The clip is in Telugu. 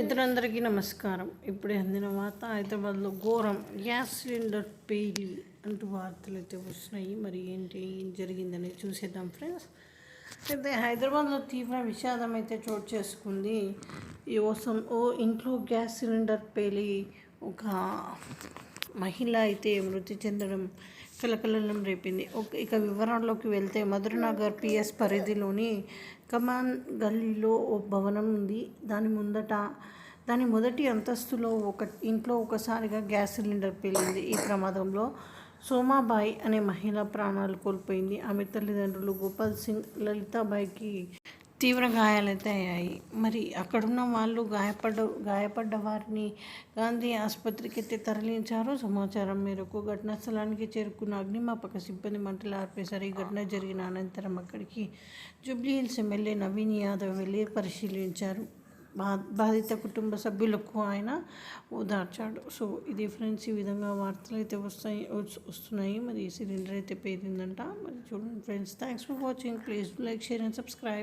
ఇద్దరందరికీ నమస్కారం. ఇప్పుడే అందిన వార్త హైదరాబాద్లో ఘోరం గ్యాస్ సిలిండర్ పేలి అంటూ వార్తలు అయితే వస్తున్నాయి. మరి ఏంటి ఏం జరిగిందని చూసేద్దాం ఫ్రెండ్స్. అయితే హైదరాబాద్లో తీవ్ర విషాదం అయితే చోటు చేసుకుంది. ఈ కోసం ఓ ఇంట్లో గ్యాస్ సిలిండర్ పేలి ఒక మహిళ అయితే మృతి చెందడం కలకలం రేపింది. ఒక ఇక వివరాల్లోకి వెళ్తే మధురనగర్ పిఎస్ పరిధిలోని కమాన్ గల్లీలో ఓ భవనం ఉంది. దాని ముందట దాని మొదటి అంతస్తులో ఒక ఇంట్లో ఒకసారిగా గ్యాస్ సిలిండర్ పేలింది. ఈ ప్రమాదంలో సోమాబాయి అనే మహిళ ప్రాణాలు కోల్పోయింది. ఆమె తల్లిదండ్రులు గోపాల్ సింగ్ లలితాబాయికి తీవ్ర గాయాలైతే అయ్యాయి. మరి అక్కడున్న వాళ్ళు గాయపడ్డ గాయపడ్డ వారిని గాంధీ ఆసుపత్రికి అయితే తరలించారు. సమాచారం మేరకు ఘటనా స్థలానికి చేరుకున్న అగ్నిమాపక సిబ్బంది మంటలు ఆర్పేశారు. ఈ ఘటన జరిగిన అనంతరం అక్కడికి జూబ్లీహిల్స్ ఎమ్మెల్యే నవీన్ యాదవ్ వెళ్ళి పరిశీలించారు. బాధిత కుటుంబ సభ్యులకు ఆయన ఓదార్చాడు. సో ఇది ఫ్రెండ్స్ ఈ విధంగా వార్తలు అయితే వస్తాయి వస్తున్నాయి. మరి సిలిండర్ అయితే పేరిందంట మరి చూడండి friends. Thanks for watching. Please like share and subscribe.